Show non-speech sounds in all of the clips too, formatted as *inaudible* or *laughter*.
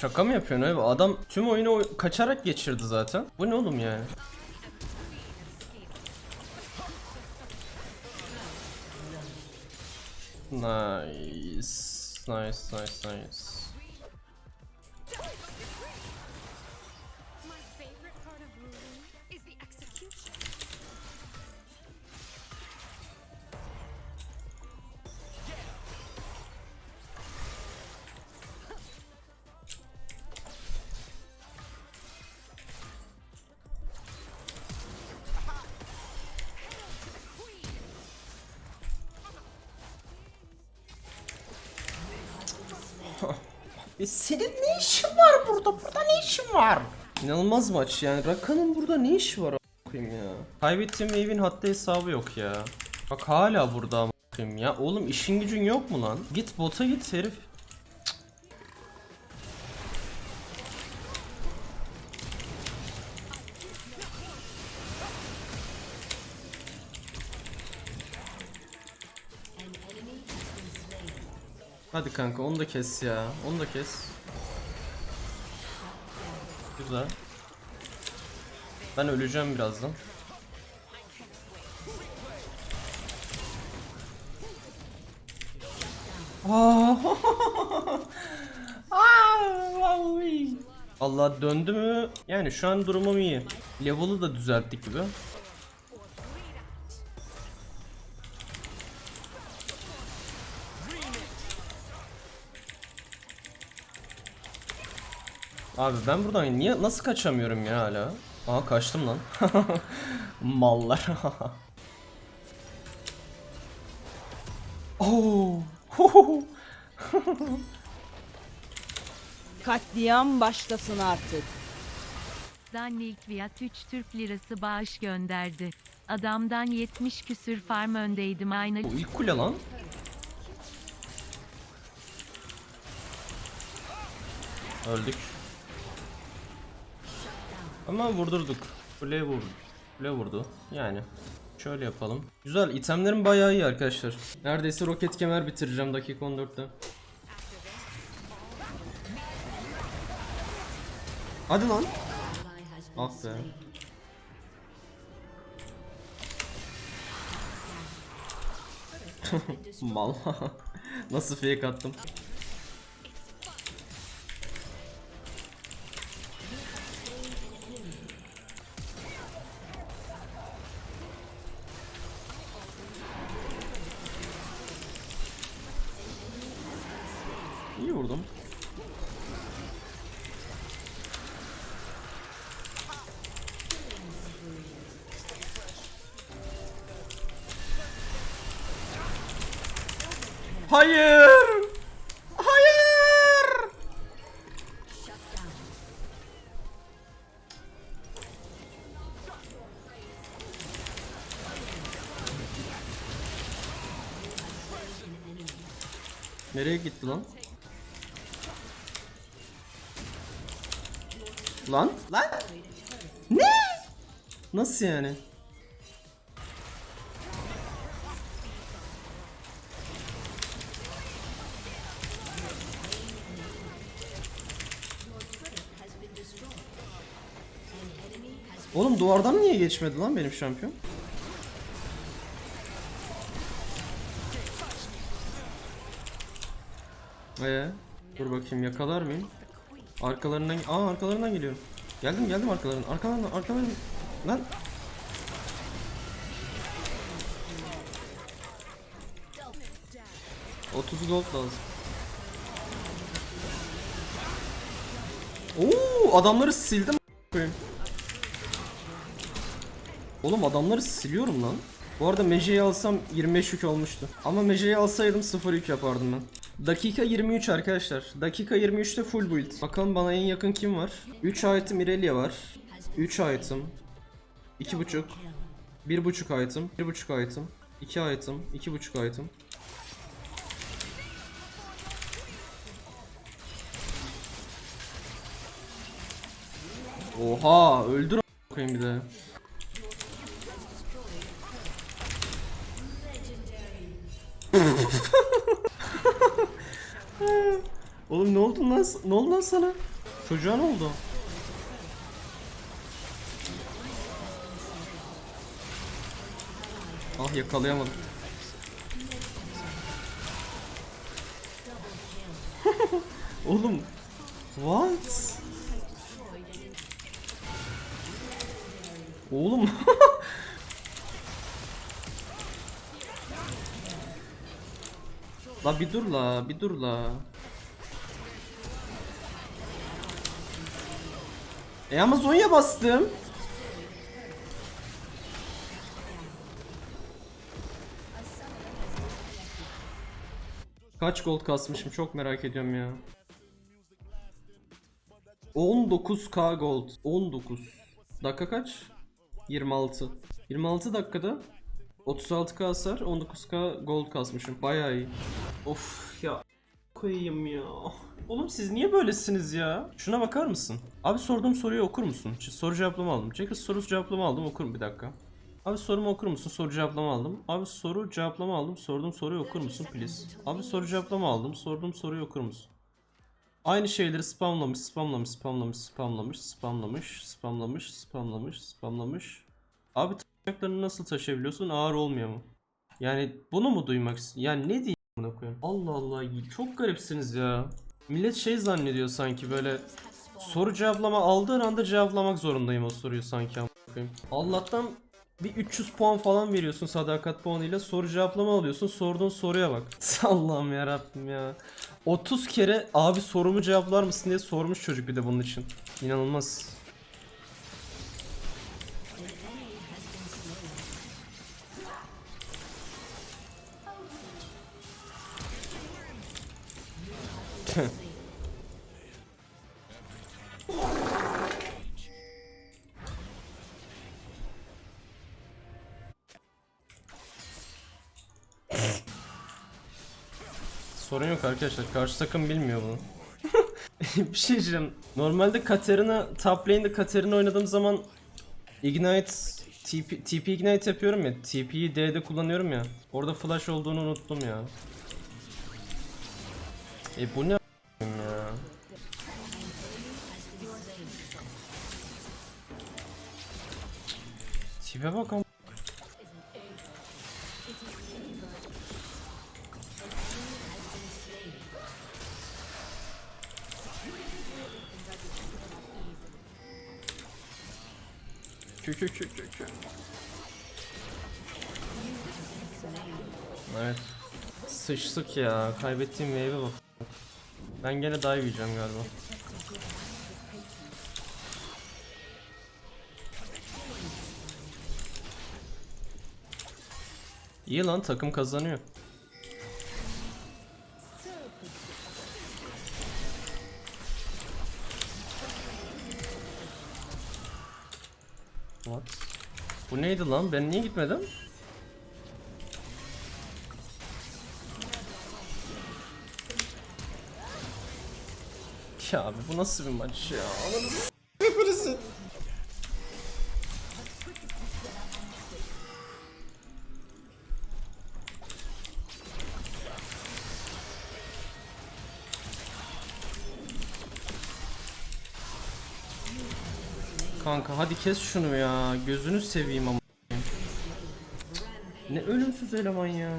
Şaka mı yapıyorsun abi? Adam tüm oyunu oy- kaçarak geçirdi zaten. Bu ne oğlum yani? Nice. Nice, nice, nice. E senin ne işin var burada? Burada ne işin var? İnanılmaz maç yani. Raka'nın burada ne işi var a**ayım ya? Kaybettiğim wave'in hatta hesabı yok ya. Bak hala burada a**ayım ya. Oğlum işin gücün yok mu lan? Git bota git herif. Kanka onu da kes ya. Onu da kes. Güzel. Ben öleceğim birazdan. *laughs* Allah döndü mü? Yani şu an durumum iyi. Level'ı da düzelttik gibi. Abi ben buradan niye nasıl kaçamıyorum ya hala? Aa kaçtım lan. *laughs* Mallar. *laughs* Oo. *laughs* Katliam başlasın artık. Danlik Viyat 3 Türk Lirası bağış gönderdi. Adamdan 70 küsür farm öndeydim aynı. Bu ilk kule lan. Öldük. Ama vurdurduk. Kule vurdu. Kule vurdu. Yani. Şöyle yapalım. Güzel. itemlerim bayağı iyi arkadaşlar. Neredeyse roket kemer bitireceğim dakika 14'te. Hadi lan. Ah be. *laughs* Mal. *laughs* Nasıl fake attım? İyi vurdum. Hayır! Hayır! Nereye gitti lan? Lan? Lan? Ne? Nasıl yani? Oğlum duvardan niye geçmedi lan benim şampiyon? Ee, dur bakayım yakalar mıyım? Arkalarından Aa arkalarından geliyorum. Geldim geldim arkalarından. Arkalarından arkalarından. Lan. Otuz gold lazım. Oo adamları sildim a**ayım. Oğlum adamları siliyorum lan. Bu arada Meje'yi alsam 25 yük olmuştu. Ama Meje'yi alsaydım 0 yük yapardım ben. Dakika 23 arkadaşlar. Dakika 23'te full build. Bakalım bana en yakın kim var? 3 item Irelia var. 3 item. 2.5. 1.5 item. 1.5 item. 2 item. 2.5 item. Oha öldür a** koyayım bir de. Oğlum ne oldu lan? Ne oldu lan sana? Çocuğa ne oldu? Ah yakalayamadım. *laughs* Oğlum. La bir dur la, bir dur la. E ama bastım. Kaç gold kasmışım çok merak ediyorum ya. 19k gold. 19. Dakika kaç? 26. 26 dakikada 36k hasar, 19k gold kasmışım. Bayağı iyi. Of ya koyayım ya. Oğlum siz niye böylesiniz ya? Şuna bakar mısın? Abi sorduğum soruyu okur musun? Soru cevaplama aldım. Jackal soru cevaplama aldım. Okurum bir dakika. Abi sorumu okur musun? Soru cevaplama aldım. Abi soru cevaplama aldım. Sorduğum soruyu okur musun please? Abi soru cevaplama aldım. Sorduğum soruyu okur musun? Aynı şeyleri spamlamış, spamlamış, spamlamış, spamlamış, spamlamış, spamlamış, spamlamış, spamlamış. Abi taşaklarını nasıl taşıyabiliyorsun? Ağır olmuyor mu? Yani bunu mu duymak ist- Yani ne diyeyim buna koyayım? Allah Allah çok garipsiniz ya. Millet şey zannediyor sanki böyle soru cevaplama aldığın anda cevaplamak zorundayım o soruyu sanki koyayım. Allah'tan bir 300 puan falan veriyorsun sadakat puanıyla soru cevaplama alıyorsun sorduğun soruya bak. *laughs* Allah'ım ya ya. 30 kere abi sorumu cevaplar mısın diye sormuş çocuk bir de bunun için. İnanılmaz. *laughs* Sorun yok arkadaşlar. Karşı takım bilmiyor bunu. *laughs* bir şey diyeceğim. Normalde Katarina top lane'de Katarina oynadığım zaman Ignite TP, TP Ignite yapıyorum ya. TP'yi D'de kullanıyorum ya. Orada flash olduğunu unuttum ya. E bu ne Tipe bak am- Kü kü kü kü kü. Evet. Sıçtık ya. Kaybettiğim wave'e bak. Ben gene dive yiyeceğim galiba. İyi lan takım kazanıyor. What? Bu neydi lan? Ben niye gitmedim? Ya abi bu nasıl bir maç ya? Ananı Kanka hadi kes şunu ya. Gözünü seveyim ama. Ne ölümsüz eleman ya.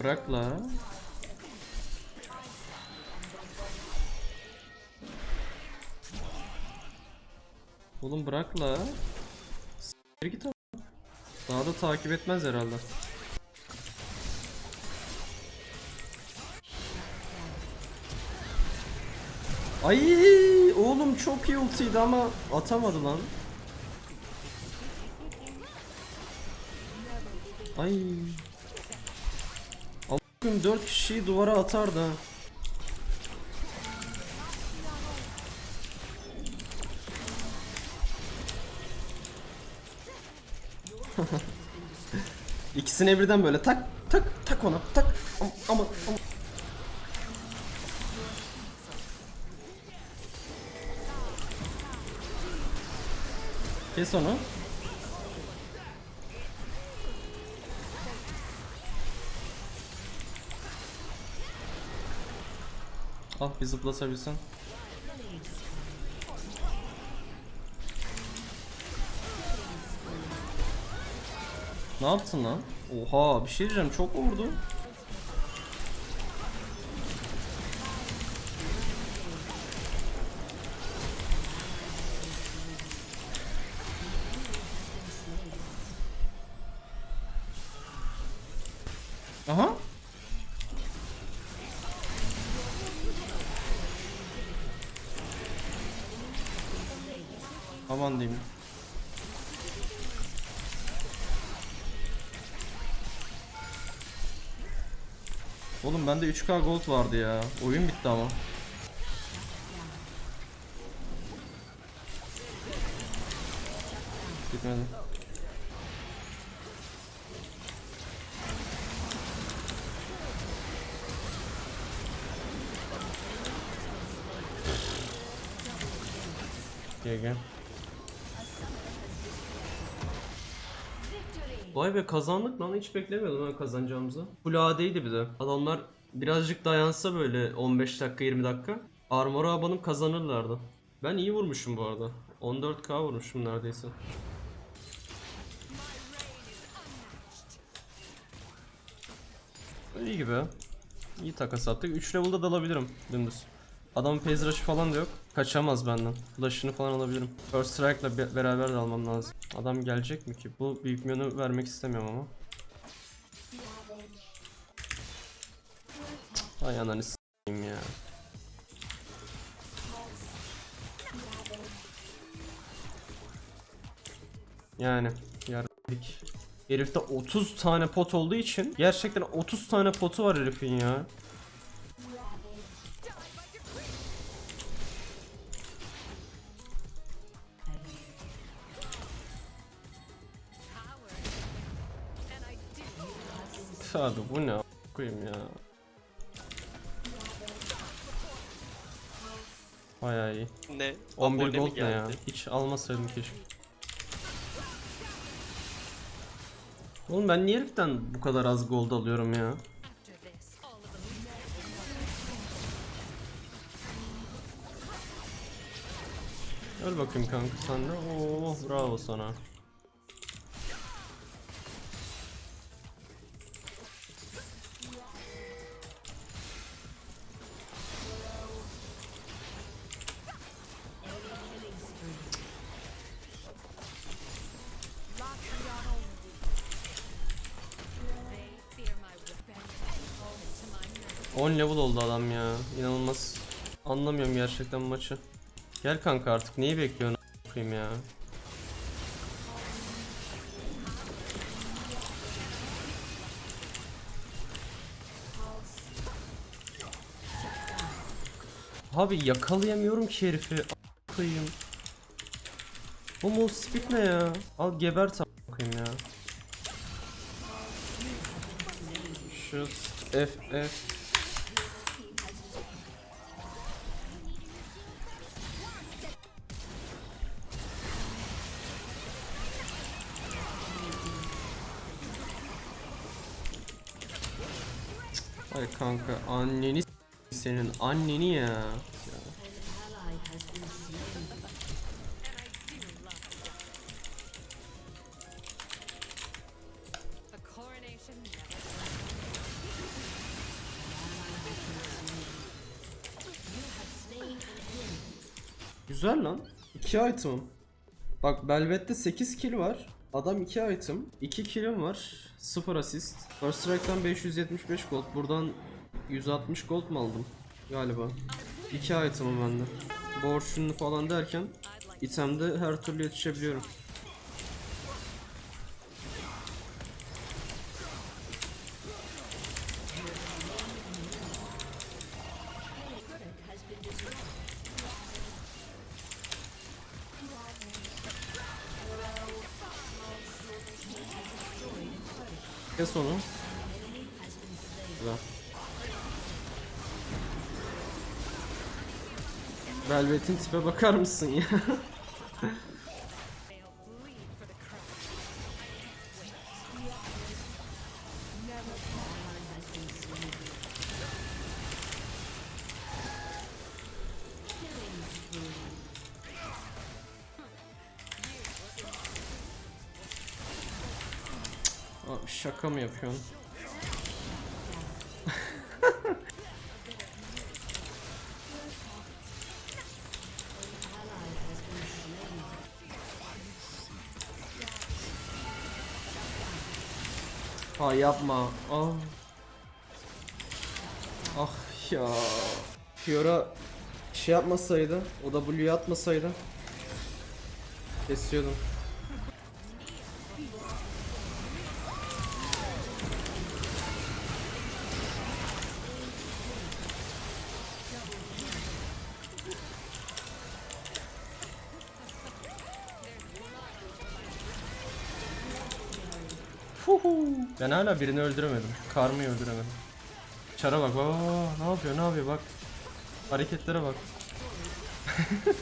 Bırak la. Oğlum bırak la. S- git. Daha da takip etmez herhalde. Ay oğlum çok iyi ultiydi ama atamadı lan. Ay. Allah'ım 4 kişiyi duvara atardı ha. *laughs* İkisine birden böyle tak tak tak ona tak ama ama, Kes onu. Ah bir zıplatabilsen. Ne yaptın lan? Oha bir şey diyeceğim çok vurdu. Aman diyeyim. Oğlum bende 3K gold vardı ya. Oyun bitti ama. Gitmedi. GG. Vay be kazandık lan hiç beklemiyordum ben kazanacağımızı. Full AD'ydi bir de. Adamlar birazcık dayansa böyle 15 dakika 20 dakika armora abanıp kazanırlardı. Ben iyi vurmuşum bu arada. 14k vurmuşum neredeyse. İyi gibi. İyi takas attık. 3 level'da dalabilirim dümdüz. Adamın phase rush'ı falan da yok. Kaçamaz benden. Flash'ını falan alabilirim. First strike'la be- beraber de almam lazım. Adam gelecek mi ki? Bu büyük minyonu vermek istemiyorum ama. Ay ananı s**eyim ya. Yani yardık. Herifte 30 tane pot olduğu için gerçekten 30 tane potu var herifin ya. Abi bu ne koyayım ya. Bayağı iyi. Ne? 11 Abone mi gold ne ya? Hiç almasaydım keşke. Oğlum ben niye heriften bu kadar az gold alıyorum ya? Öl bakayım kanka sen de. Oo bravo sana. 10 level oldu adam ya. İnanılmaz. Anlamıyorum gerçekten maçı. Gel kanka artık neyi bekliyorsun a- koyayım ya. Abi yakalayamıyorum ki herifi. a- koyayım. Bu move ne ya? Al gebert a- koyayım ya. Şu F F Ay kanka anneni senin anneni ya. Güzel lan. 2 item'ım. Bak Belvet'te 8 kill var. Adam 2 item. 2 kill'im var. 0 assist. First Strike'dan 575 gold. Buradan 160 gold mu aldım? Galiba. 2 item'ım bende. Borçunu falan derken itemde her türlü yetişebiliyorum. Kes onu. Güzel. Velvet'in tipe bakar mısın ya? Şaka mı yapıyorsun? *laughs* Ha yapma. Ah. Ah ya. Fiora şey yapmasaydı, o W'yu atmasaydı kesiyordum. Ben hala birini öldüremedim. Karma'yı öldüremedim. Çara bak. Aa, ne yapıyor? Ne yapıyor? Bak. Hareketlere bak. *laughs*